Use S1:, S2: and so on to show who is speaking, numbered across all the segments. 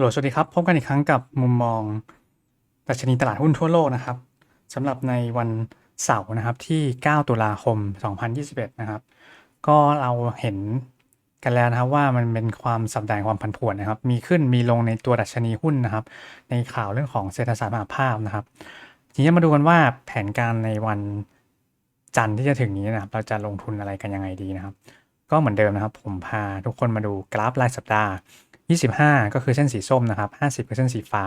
S1: โหลสวัสดีครับ พบกันอีกครั้งกับมุมมองดัชนีตลาดหุ้นทั่วโลกนะครับสำหรับในวันเสาร์นะครับที่ 9 ตุลาคม 2021 นะครับ ก็เราเห็นกันแล้วนะครับว่ามันเป็นความสัปดาห์ความผันผวนนะครับ มีขึ้นมีลงในตัวดัชนีหุ้นนะครับ ในข่าวเรื่องของเศรษฐศาสตร์มหาภาพนะครับ ทีนี้มาดูกันว่าแผนการในวันจันทร์ที่จะถึงนี้นะครับ เราจะลงทุนอะไรกันยังไงดีนะครับ ก็เหมือนเดิมนะครับ ผมพาทุกคนมาดูกราฟรายสัปดาห์ 25 ก็คือเส้นสีส้มนะครับ 50 คือเส้นสีฟ้า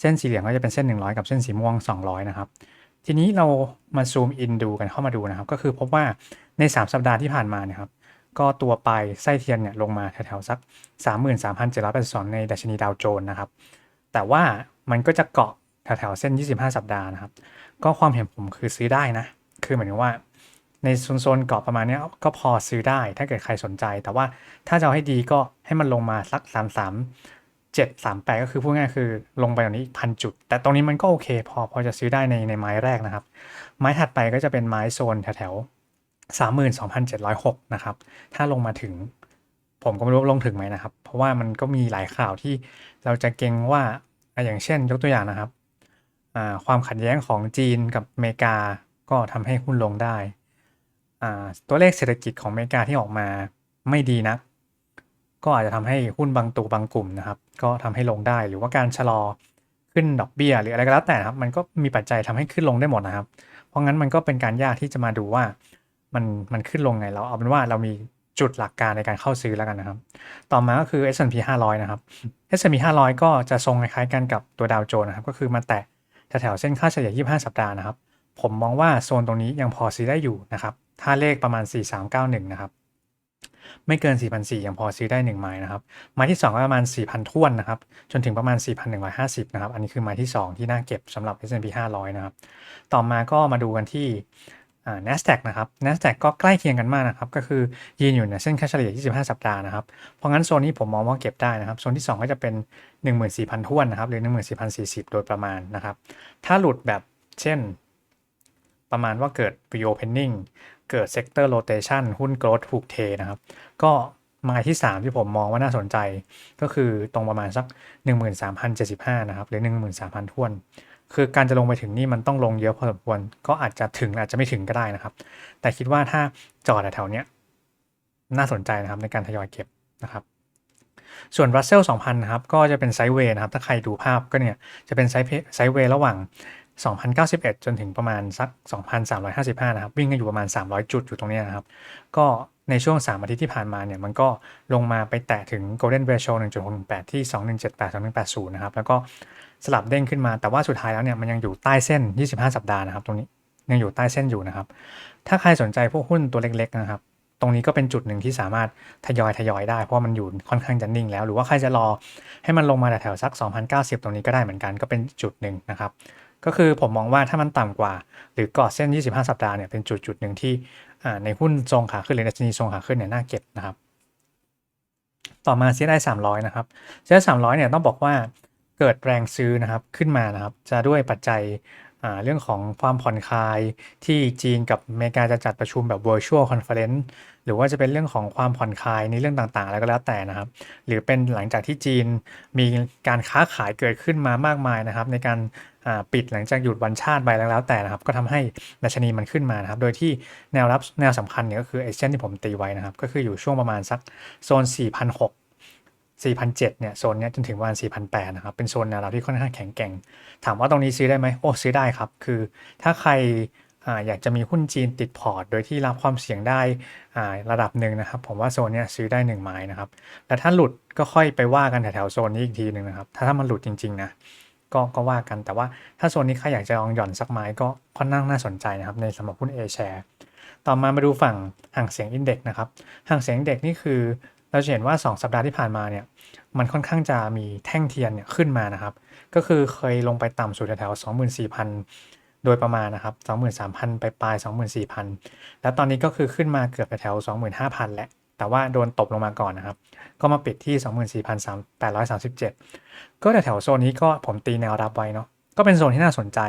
S1: เส้นสีเหลืองก็จะเป็นเส้น 100 กับเส้นสีม่วง 200 นะครับ ทีนี้เรามาซูมอินดูกันเข้ามาดูนะครับ ก็คือพบว่าใน 3 สัปดาห์ที่ผ่านมาเนี่ยครับ ก็ตัวปลายไส้เทียนเนี่ยลงมาแถวๆสัก 33,782 ในดัชนีดาวโจนส์นะครับ แต่ว่ามันก็จะเกาะแถวๆเส้น 25 สัปดาห์นะครับ ก็ความเห็นผมคือซื้อได้นะ คือเหมือนว่า ในโซนๆเกาะประมาณนี้ก็พอซื้อได้ถ้าเกิดใครสนใจ แต่ว่าถ้าจะให้ดีก็ให้มันลงมาสัก 3 3 7 3 8 ก็คือพูดง่ายคือลงไปตรงนี้พันจุด แต่ตรงนี้มันก็โอเค พอพอจะซื้อได้ในในไม้แรกนะครับ ไม้ถัดไปก็จะเป็นไม้โซนแถวๆ32,706 นะครับ ถ้าลงมาถึง ผมก็ไม่รู้ว่าลงถึงไหมนะครับ เพราะว่ามันก็มีหลายข่าวที่เราจะเก่งว่าอย่างเช่นยกตัวอย่างนะครับความขัดแย้งของจีนกับอเมริกาก็ทำให้หุ้นลงได้ ตัวเลขเศรษฐกิจของอเมริกาที่ออกมาไม่ดีนะก็อาจจะทำให้หุ้นบางตัวบางกลุ่มนะครับ ก็ทำให้ลงได้หรือว่าการชะลอขึ้นดอกเบี้ยหรืออะไรก็แล้วแต่ครับ มันก็มีปัจจัยทำให้ขึ้นลงได้หมดนะครับ เพราะงั้นมันก็เป็นการยากที่จะมาดูว่ามันมันขึ้นลงไงเราเอาเป็นว่าเรามีจุดหลักการในการเข้าซื้อแล้วกันนะครับ ต่อมาก็คือ S&P 500 นะครับ S&P 500 ก็จะทรงคล้ายๆกันกับตัวดาวโจนส์นะครับ ก็คือมาแตะแถวๆเส้นค่าเฉลี่ย 25 สัปดาห์นะครับ ผมมองว่าโซนตรงนี้ยังพอซื้อได้อยู่นะครับ ถ้าเลขประมาณ 4391 นะครับ ไม่เกิน 4,400ยังพอซื้อได้ 1 ไม้นะครับ ไม้ที่ 2 ก็ประมาณ 4,000ท้วนนะครับ จนถึงประมาณ 4,150 นะครับ อันนี้คือไม้ที่ 2 ที่น่าเก็บสำหรับ S&P 500 นะครับ ต่อมาก็มาดูกันที่ NASDAQ นะครับ NASDAQ ก็ใกล้เคียงกันมากนะครับ ก็คือยืนอยู่ในเส้นค่าเฉลี่ย 25 สัปดาห์นะครับ เพราะงั้นโซนนี้ผมมองว่าเก็บได้นะครับ โซนที่ 2 ก็จะเป็น 14,000ท้วนนะครับ หรือ 14,040 โดยประมาณนะครับ ถ้าหลุดแบบเช่น ประมาณว่าเกิด reopening เกิด sector rotation หุ้น growth ถูกเทนะครับ ก็มาที่ 3 ที่ผมมองว่าน่าสนใจ ก็คือตรงประมาณสัก 13,075 นะครับ หรือ 13,000ท้วน คือการจะลงไปถึงนี่มันต้องลงเยอะพอสมควร ก็อาจจะถึงอาจจะไม่ถึงก็ได้นะครับ แต่คิดว่าถ้าจอดแถวเนี้ยน่าสนใจนะครับในการทยอยเก็บนะครับส่วน Russell 2000 นะครับ ก็จะเป็นไซด์เวย์นะครับ ถ้าใครดูภาพก็เนี่ย จะเป็นไซด์ไซด์เวย์ระหว่าง 2,091 จนถึงประมาณสัก 2,355 นะครับ วิ่งกันอยู่ประมาณ 300 จุดอยู่ตรงนี้นะครับ ก็ในช่วง 3 อาทิตย์ที่ผ่านมาเนี่ย มันก็ลงมาไปแตะถึง Golden Ratio 1.618 ที่ 2178 2180 นะครับ แล้วก็สลับเด้งขึ้นมา แต่ว่าสุดท้ายแล้วเนี่ย มันยังอยู่ใต้เส้น 25 สัปดาห์นะครับ ตรงนี้ยังอยู่ใต้เส้นอยู่นะครับ ถ้าใครสนใจพวกหุ้นตัวเล็กๆนะครับตรงนี้ก็เป็นจุดหนึ่งที่สามารถทยอยทยอยได้เพราะมันอยู่ค่อนข้างจะนิ่งแล้ว หรือว่าใครจะรอให้มันลงมาแถวสัก 2,090 ตรงนี้ก็ได้เหมือนกันก็เป็นจุดหนึ่งนะครับ ก็คือผมมองว่าถ้ามันต่ำกว่า หรือกอดเส้น 25 สัปดาห์เนี่ยเป็นจุดจุดหนึ่งที่ในหุ้นทรงขาขึ้นหรือดัชนีทรงขาขึ้นเนี่ยน่าเก็บนะครับ ต่อมา CSI 300 นะครับ CSI 300 เนี่ยต้องบอกว่าเกิดแรงซื้อนะครับขึ้นมานะครับ จะด้วยปัจจัย เรื่องของความผ่อนคลายที่จีนกับอเมริกาจะจัดประชุมแบบ virtual conference หรือว่าจะเป็นเรื่องของความผ่อนคลายในเรื่องต่างๆอะไรก็แล้วแต่นะครับ หรือเป็นหลังจากที่จีนมีการค้าขายเกิดขึ้นมามากมายนะครับ ในการปิดหลังจากหยุดวันชาติไปแล้วแล้วแต่นะครับ ก็ทำให้ดัชนีมันขึ้นมานะครับ โดยที่แนวรับแนวสำคัญเนี่ยก็คือไอเส้นที่ผมตีไว้นะครับ ก็คืออยู่ช่วงประมาณสักโซน4,600 4,007เนี่ยโซนเนี้ยจนถึงประมาณ4,008นะครับเป็นโซนแนวรับที่ค่อนข้างแข็งแกร่ง ถามว่าตรงนี้ซื้อได้ไหมโอ้ซื้อได้ครับ คือถ้าใครอยากจะมีหุ้นจีนติดพอร์ต โดยที่รับความเสี่ยงได้ระดับหนึ่งนะครับ ผมว่าโซนนี้ซื้อได้1ไม้นะครับแต่ถ้าหลุดก็ค่อยไปว่ากันแถวๆโซนนี้อีกทีหนึ่งนะครับ ถ้าถ้ามันหลุดจริงๆนะก็ก็ว่ากันแต่ว่าถ้าโซนนี้ใครอยากจะลองหย่อนสักไม้ก็ค่อนข้างน่าสนใจนะครับ ในสำหรับหุ้น A share ต่อมามาดูฝั่งห่างเสียงอินเด็กนะครับห่างเสียงเด็กนี่คือ เราจะเห็นว่า 2 สัปดาห์ที่ผ่านมาเนี่ยมันค่อนข้างจะมีแท่งเทียนเนี่ยขึ้นมานะครับ ก็คือเคยลงไปต่ำสุดแถวๆ24,000 โดยประมาณนะครับ23,000 ไปปลาย 24,000 แล้วตอนนี้ก็คือขึ้นมาเกือบแถว25,000 แหละ แต่ว่าโดนตบลงมาก่อนนะครับ ก็มาปิดที่ 24,837 ก็แถวโซนนี้ก็ผมตีแนวรับไว้เนาะก็เป็นโซนที่น่าสนใจ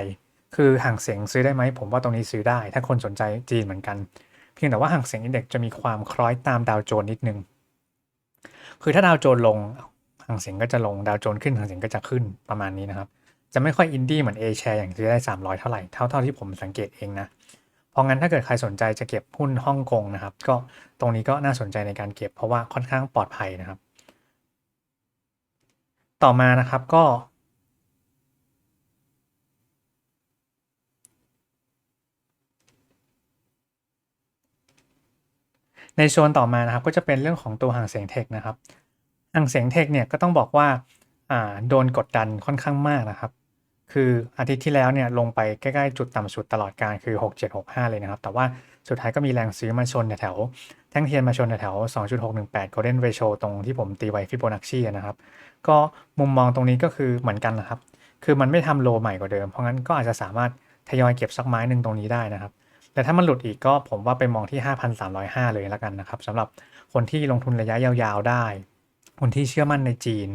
S1: คือห่างเสียงซื้อได้ไหม ผมว่าตรงนี้ซื้อได้ ถ้าคนสนใจจีนเหมือนกัน เพียงแต่ว่าห่างเสียงอินเด็กซ์จะมีความคล้อยตามดาวโจนส์นิดนึง คือถ้าดาวโจนลงหางเสียงก็จะลงดาวโจนขึ้นหางเสียงก็จะขึ้นประมาณนี้นะครับ จะไม่ค่อยอินดี้เหมือน A share อย่างที่ได้ 300 เท่าไหร่เท่าเท่าที่ผมสังเกตเองนะเพราะงั้นถ้าเกิดใครสนใจจะเก็บหุ้นฮ่องกงนะครับ ก็ตรงนี้ก็น่าสนใจในการเก็บเพราะว่าค่อนข้างปลอดภัยนะครับ ต่อมานะครับก็ ในโซนต่อมานะครับก็จะเป็นเรื่องของตัวห่างเสียงเทคนะครับหางเสียงเทคเนี่ยก็ต้องบอกว่าอ่าโดนกดดันค่อนข้างมากนะครับ คืออาทิตย์ที่แล้วเนี่ยลงไปใกล้ๆจุดต่ำสุดตลอดการคือ 6765 เลยนะครับ แต่ว่าสุดท้ายก็มีแรงซื้อมาชนแถวแท่งเทียนมาชนแถว2.618 Golden Ratio ตรงที่ผมตีไว้ฟิโบนัชชีนะครับ ก็มุมมองตรงนี้ก็คือเหมือนกันนะครับ คือมันไม่ทำโลใหม่กว่าเดิม เพราะงั้นก็อาจจะสามารถทยอยเก็บสักไม้หนึ่งตรงนี้ได้นะครับ แต่ถ้ามันหลุดอีกก็ผมว่าไปมองที่ 5,305 เลยแล้วกันนะครับสำหรับคนที่ลงทุนระยะยาวๆได้ คนที่เชื่อมั่นในจีน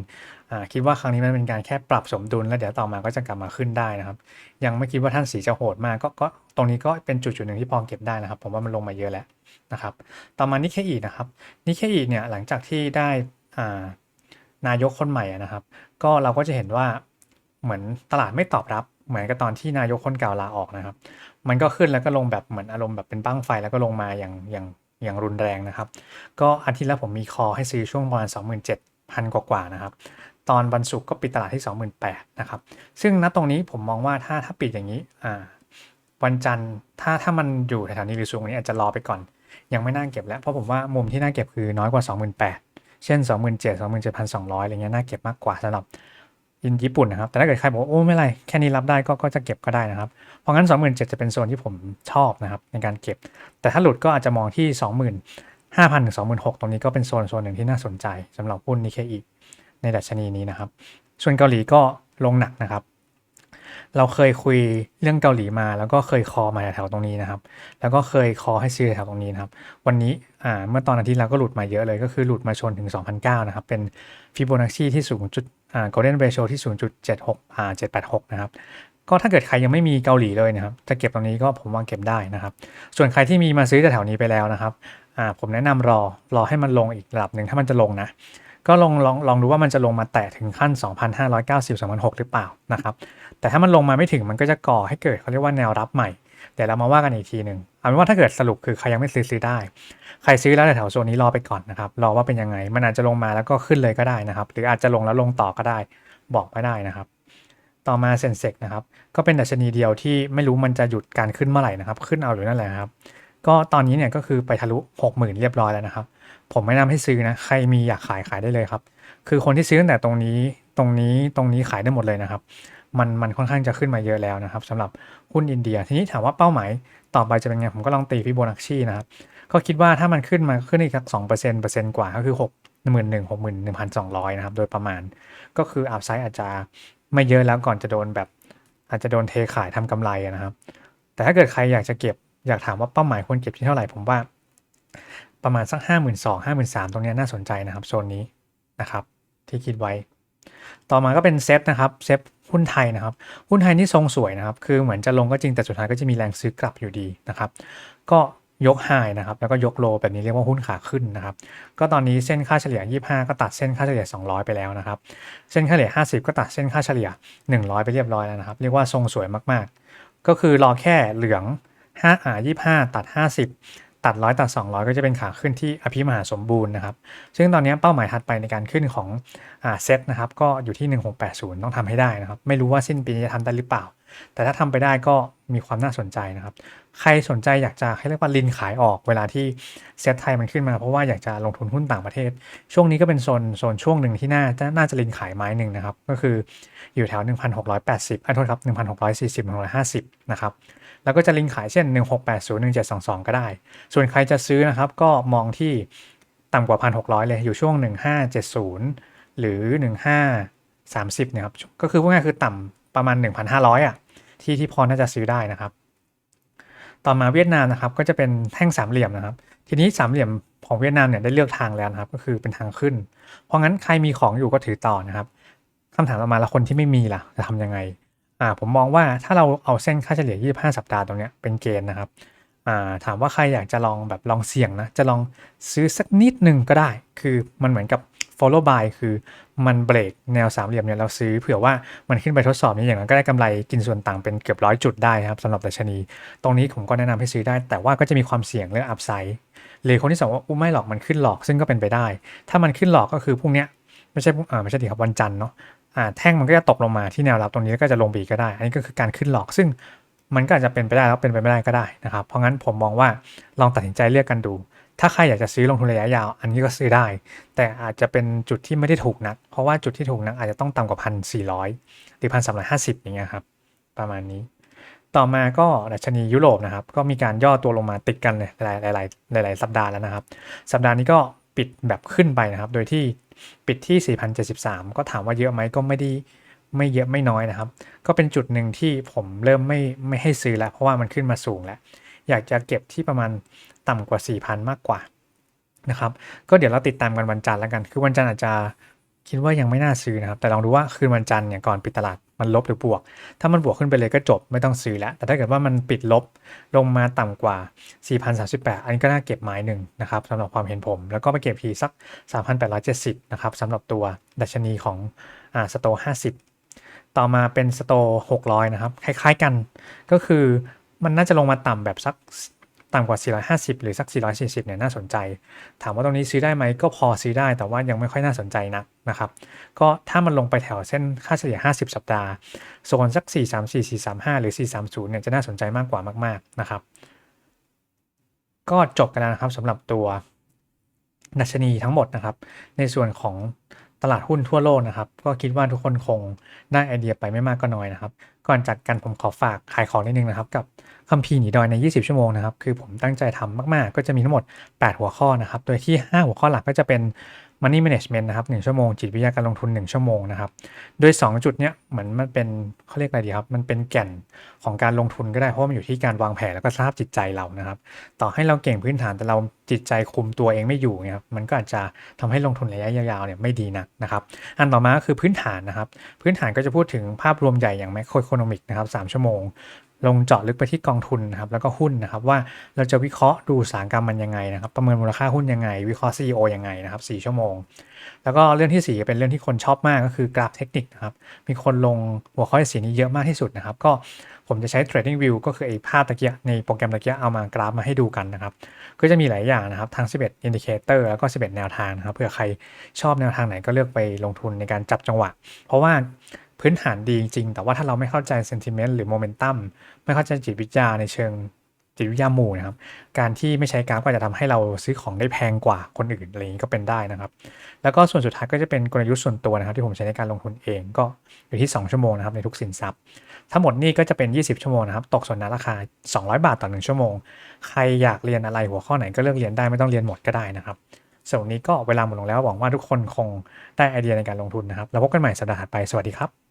S1: คิดว่าครั้งนี้มันเป็นการแค่ปรับสมดุลแล้วเดี๋ยวต่อมาก็จะกลับมาขึ้นได้นะครับ ยังไม่คิดว่าท่านสีจะโหดมากก็ก็ตรงนี้ก็เป็นจุดจุดหนึ่งที่พอเก็บได้นะครับ ผมว่ามันลงมาเยอะแล้วนะครับ ต่อมานิเคอีนะครับนิเคอีเนี่ยหลังจากที่ได้นายกคนใหม่นะครับ ก็เราก็จะเห็นว่าเหมือนตลาดไม่ตอบรับ เหมือนกับตอนที่นายกคนเก่าลาออกนะครับ มันก็ขึ้นแล้วก็ลงแบบเหมือนอารมณ์แบบเป็นบ้างไฟแล้วก็ลงมาอย่างอย่างอย่างรุนแรงนะครับ ก็อาทิตย์แล้วผมมีคอให้ซื้อช่วงประมาณ27,000 กว่าๆนะครับ ตอนวันศุกร์ก็ปิดตลาดที่28,000นะครับ ซึ่งณตรงนี้ผมมองว่าถ้าถ้าปิดอย่างนี้อ่าวันจันทร์ถ้าถ้ามันอยู่แถวๆนี้หรือสูงกว่านี้อาจจะรอไปก่อน ยังไม่น่าเก็บแล้วเพราะผมว่ามุมที่น่าเก็บคือน้อยกว่า 28,000เช่น 27,000 27,200อะไรเงี้ยน่าเก็บมากกว่าสำหรับ ยินญี่ปุ่นนะครับ แต่ถ้าเกิดใครบอกว่าโอ้ไม่ไร แค่นี้รับได้ก็ก็จะเก็บก็ได้นะครับ เพราะงั้น 27,000จะเป็นโซนที่ผมชอบนะครับในการเก็บ แต่ถ้าหลุดก็อาจจะมองที่ 25,000ถึง26,000ตรงนี้ก็เป็นโซนโซนหนึ่งที่น่าสนใจสำหรับหุ้นนิเคอีในดัชนีนี้นะครับ ส่วนเกาหลีก็ลงหนักนะครับ เราเคยคุยเรื่องเกาหลีมา แล้วก็เคยคอมาแถวตรงนี้นะครับ แล้วก็เคยคอให้ซื้อแถวตรงนี้นะครับ วันนี้อ่าเมื่อตอนอาทิตย์แล้วก็หลุดมาเยอะเลย ก็คือหลุดมาชนถึง 2,009นะครับ เป็นฟิโบนัชชีที่สูงจุด golden ratio ที่ 0.76อ่า786 นะครับ ก็ถ้าเกิดใครยังไม่มีเกาหลีเลยนะครับ จะเก็บตรงนี้ก็ผมว่าเก็บได้นะครับ ส่วนใครที่มีมาซื้อแถวนี้ไปแล้วนะครับอ่าผมแนะนำรอรอให้มันลงอีกระดับหนึ่งถ้ามันจะลงนะ ก็ลองลองลองดูว่ามันจะลงมาแตะถึงขั้น 2,590 2,006หรือเปล่านะครับ แต่ถ้ามันลงมาไม่ถึงมันก็จะก่อให้เกิดเขาเรียกว่าแนวรับใหม่ เดี๋ยวเรามาว่ากันอีกทีหนึ่งเอาเป็นว่าถ้าเกิดสรุปคือใครยังไม่ซื้อซื้อได้ ใครซื้อแล้วแถวโซนนี้รอไปก่อนนะครับรอว่าเป็นยังไง มันอาจจะลงมาแล้วก็ขึ้นเลยก็ได้นะครับ หรืออาจจะลงแล้วลงต่อก็ได้ บอกไม่ได้นะครับ ต่อมาเซนเซกนะครับ ก็เป็นดัชนีเดียวที่ไม่รู้มันจะหยุดการขึ้นเมื่อไหร่นะครับ ขึ้นเอาอยู่นั่นแหละครับ ก็ตอนนี้เนี่ยก็คือไปทะลุ 60,000 เรียบร้อยแล้วนะครับ ผมไม่แนะนำให้ซื้อนะ ใครมีอยากขายขายได้เลยครับ คือคนที่ซื้อตั้งแต่ตรงนี้ ตรงนี้ ตรงนี้ขายได้หมดเลยนะครับ มันมันค่อนข้างจะขึ้นมาเยอะแล้วนะครับสำหรับหุ้นอินเดีย ทีนี้ถามว่าเป้าหมายต่อไปจะเป็นไง ผมก็ลองตีฟิโบนัชชีนะครับ ก็คิดว่าถ้ามันขึ้นมาขึ้นอีกสักสองเปอร์เซ็นต์เปอร์เซ็นต์กว่าก็คือหกหมื่นหนึ่งหกหมื่นหนึ่งพันสองร้อยนะครับ โดยประมาณก็คืออัพไซด์อาจจะไม่เยอะแล้วก่อนจะโดนแบบ อาจจะโดนเทขายทำกำไรนะครับ แต่ถ้าเกิดใครอยากจะเก็บอยากถามว่าเป้าหมายควรเก็บที่เท่าไหร่ผมว่า ประมาณสักห้าหมื่นสองห้าหมื่นสามตรงนี้น่าสนใจนะครับโซนนี้นะครับ ที่คิดไว้ ต่อมาก็เป็นเซตนะครับเซต หุ้นไทยนะครับ หุ้นไทยนี่ทรงสวยนะครับ คือเหมือนจะลงก็จริงแต่สุดท้ายก็จะมีแรงซื้อกลับอยู่ดีนะครับ ก็ยกไฮนะครับ แล้วก็ยกโลแบบนี้เรียกว่าหุ้นขาขึ้นนะครับ ก็ตอนนี้เส้นค่าเฉลี่ย 25 ก็ตัดเส้นค่าเฉลี่ย 200 ไปแล้วนะครับ เส้นค่าเฉลี่ย 50 ก็ตัดเส้นค่าเฉลี่ย 100 ไปเรียบร้อยแล้วนะครับ เรียกว่าทรงสวยมากๆ ก็คือรอแค่เหลือง5อ่า25 ตัด 50 ตัดร้อยตัด 200 ก็จะเป็นขาขึ้นที่อภิมหาสมบูรณ์นะครับ ซึ่งตอนนี้เป้าหมายถัดไปในการขึ้นของเซตนะครับ ก็อยู่ที่ 1680 ต้องทำให้ได้นะครับ ไม่รู้ว่าสิ้นปีจะทำได้หรือเปล่า แต่ถ้าทำไปได้ก็มีความน่าสนใจนะครับ ใครสนใจอยากจะให้เรียกว่าลินขายออกเวลาที่เซ็ตไทยมันขึ้นมา เพราะว่าอยากจะลงทุนหุ้นต่างประเทศ ช่วงนี้ก็เป็นโซนโซนช่วงหนึ่งที่น่าจะน่าจะลินขายไม้หนึ่งนะครับ ก็คืออยู่แถว 1,680อะโทษครับ 1,640 1,650 นะครับ แล้วก็จะลิงขายเช่น 1680 1722 ก็ได้ ส่วนใครจะซื้อนะครับก็มองที่ต่ำกว่า 1,600 เลยอยู่ช่วง 1570 หรือ 1530นี่ยครับ ก็คือพูดง่ายคือต่ำ ประมาณ 1,500อะที่ที่พอน่าจะซื้อได้นะครับ ต่อมาเวียดนามนะครับ ก็จะเป็นแท่งสามเหลี่ยมนะครับ ทีนี้สามเหลี่ยมของเวียดนามเนี่ยได้เลือกทางแล้วนะครับ ก็คือเป็นทางขึ้น เพราะงั้นใครมีของอยู่ก็ถือต่อนะครับคำถามต่อมาแล้วคนที่ไม่มีล่ะจะทำยังไงอ่าผมมองว่าถ้าเราเอาเส้นค่าเฉลี่ย 25 สัปดาห์ตรงเนี้ยเป็นเกณฑ์นะครับอ่าถามว่าใครอยากจะลองแบบลองเสี่ยงนะจะลองซื้อสักนิดหนึ่งก็ได้ คือมันเหมือนกับ follow by คือมันเบรกแนวสามเหลี่ยมเนี่ยเราซื้อเผื่อว่ามันขึ้นไปทดสอบนี้อย่างนั้นก็ได้กำไรกินส่วนต่างเป็นเกือบร้อยจุดได้ครับสำหรับดัชนี ตรงนี้ผมก็แนะนำให้ซื้อได้ แต่ว่าก็จะมีความเสี่ยงเรื่องอัพไซด์หรือคนที่สองว่าอุ้มไม่หรอกมันขึ้นหลอกซึ่งก็เป็นไปได้ ถ้ามันขึ้นหลอกก็คือพรุ่งเนี้ยไม่ใช่พรุ่งอ่าไม่ใช่ดีครับวันจันทร์เนาะอ่าแท่งมันก็จะตกลงมาที่แนวรับตรงนี้แล้วก็จะลงไปอีกก็ได้ อันนี้ก็คือการขึ้นหลอกซึ่งมันก็อาจจะเป็นไปได้แล้วเป็นไปไม่ได้ก็ได้นะครับ เพราะงั้นผมมองว่าลองตัดสินใจเลือกกันดู ถ้าใครอยากจะซื้อลงทุนระยะยาว อันนี้ก็ซื้อได้ แต่อาจจะเป็นจุดที่ไม่ได้ถูกนัก เพราะว่าจุดที่ถูกนักอาจจะต้องต่ำกว่าพันสี่ร้อยหรือพันสามร้อยห้าสิบอย่างเงี้ยครับ ประมาณนี้ ต่อมาก็ดัชนียุโรปนะครับ ก็มีการย่อตัวลงมาติดกันเลยหลายหลายหลายหลายสัปดาห์แล้วนะครับ สัปดาห์นี้ก็ปิดแบบขึ้นไปนะครับ โดยที่ปิดที่ 4,073 ก็ถามว่าเยอะไหมก็ไม่ได้ไม่เยอะไม่น้อยนะครับ ก็เป็นจุดหนึ่งที่ผมเริ่มไม่ไม่ให้ซื้อแล้ว เพราะว่ามันขึ้นมาสูงแล้ว อยากจะเก็บที่ประมาณต่ำกว่า 4,000 มากกว่านะครับก็เดี๋ยวเราติดตามกันวันจันทร์แล้วกัน คือวันจันทร์อาจจะคิดว่ายังไม่น่าซื้อนะครับ แต่ลองดูว่าคืนวันจันทร์เนี่ยก่อนปิดตลาดมันลบหรือบวก ถ้ามันบวกขึ้นไปเลยก็จบไม่ต้องซื้อแล้ว แต่ถ้าเกิดว่ามันปิดลบลงมาต่ำกว่า 4,038 อันนี้ก็น่าเก็บไม้หนึ่งนะครับสำหรับความเห็นผม แล้วก็ไปเก็บทีสัก 3,870 นะครับสำหรับตัวดัชนีของอ่าสโต50ต่อมาเป็นสโต600 นะครับ คล้ายๆกัน ก็คือ มันน่าจะลงมาต่ำแบบสักต่ำกว่า 450 หรือสัก 440 เนี่ยน่าสนใจ ถามว่าตรงนี้ซื้อได้ไหมก็พอซื้อได้ แต่ว่ายังไม่ค่อยน่าสนใจนักนะครับ ก็ถ้ามันลงไปแถวเส้นค่าเฉลี่ย 50 สัปดาห์โซนสัก 434 435 หรือ 430 เนี่ยจะน่าสนใจมากกว่ามาก ๆ นะครับ ก็จบกันแล้วนะครับสำหรับตัวดัชนีทั้งหมดนะครับ ในส่วนของ ตลาดหุ้นทั่วโลกนะครับ ก็คิดว่าทุกคนคงได้ไอเดียไปไม่มากก็น้อยนะครับ ก่อนจากกันผมขอฝากขายของนิดนึงนะครับ กับคัมภีร์หนีดอยใน 20 ชั่วโมงนะครับ คือผมตั้งใจทำมาก ๆ ก็จะมีทั้งหมด 8 หัวข้อนะครับ โดยที่ 5 หัวข้อหลักก็จะเป็น Money Management นะครับ1ชั่วโมง จิตวิทยาการลงทุน 1 ชั่วโมงนะครับ โดย 2 จุดเนี้ยเหมือนมันเป็นเขาเรียกอะไรดีครับ มันเป็นแก่นของการลงทุนก็ได้ เพราะมันอยู่ที่การวางแผนแล้วก็สภาพจิตใจเรานะครับ ต่อให้เราเก่งพื้นฐานแต่เราจิตใจคุมตัวเองไม่อยู่เนี่ยครับ มันก็อาจจะทำให้ลงทุนระยะยาวๆเนี่ยไม่ดีนักนะครับ อันต่อมาก็คือพื้นฐานนะครับ พื้นฐานก็จะพูดถึงภาพรวมใหญ่อย่าง Macro Economic นะครับ3ชั่วโมง ลงเจาะลึกไปที่กองทุนนะครับแล้วก็หุ้นนะครับว่าเราจะวิเคราะห์ดูสาหกรรมมันยังไงนะครับประเมินมูลค่าหุ้นยังไง วิเคราะห์ CEO ยังไงนะครับ4ชั่วโมง แล้วก็เรื่องที่ 4 เป็นเรื่องที่คนชอบมากก็คือกราฟเทคนิคนะครับมีคนลงหัวข้อสีนี้เยอะมากที่สุดนะครับก็ผมจะใช้ Trading View ก็คือไอ้ภาพตะเกียในโปรแกรมตะเกียเอามากราฟมาให้ดูกันนะครับก็จะมีหลายอย่างนะครับทั้ง 11 Indicator แล้วก็ 11 แนวทางนะครับเผื่อใครชอบแนวทางไหนก็เลือกไปลงทุนในการจับจังหวะ เพราะว่า พื้นฐานดีจริง แต่ว่าถ้าเราไม่เข้าใจ sentiment หรือ momentum ไม่เข้าใจจิตวิทยาในเชิงจิตวิทยาหมู่นะครับ การที่ไม่ใช้กราฟก็จะทำให้เราซื้อของได้แพงกว่าคนอื่นอะไรอย่างนี้ก็เป็นได้นะครับ แล้วก็ส่วนสุดท้ายก็จะเป็นกลยุทธ์ส่วนตัวนะครับ ที่ผมใช้ในการลงทุนเองก็อยู่ที่ 2 ชั่วโมงนะครับในทุกสินทรัพย์ ทั้งหมดนี่ก็จะเป็น 20 ชั่วโมงนะครับ ตกส่วนนั้นราคา 200 บาทต่อ 1 ชั่วโมง ใครอยากเรียนอะไรหัวข้อไหนก็เลือกเรียนได้ไม่ต้องเรียนหมดก็ได้นะครับส่วนวันนี้ก็เวลาหมดลงแล้วหวังว่าทุกคนคงได้ไอเดียในการลงทุนนะครับ แล้วพบกันใหม่สัปดาห์ถัดไป สวัสดีครับ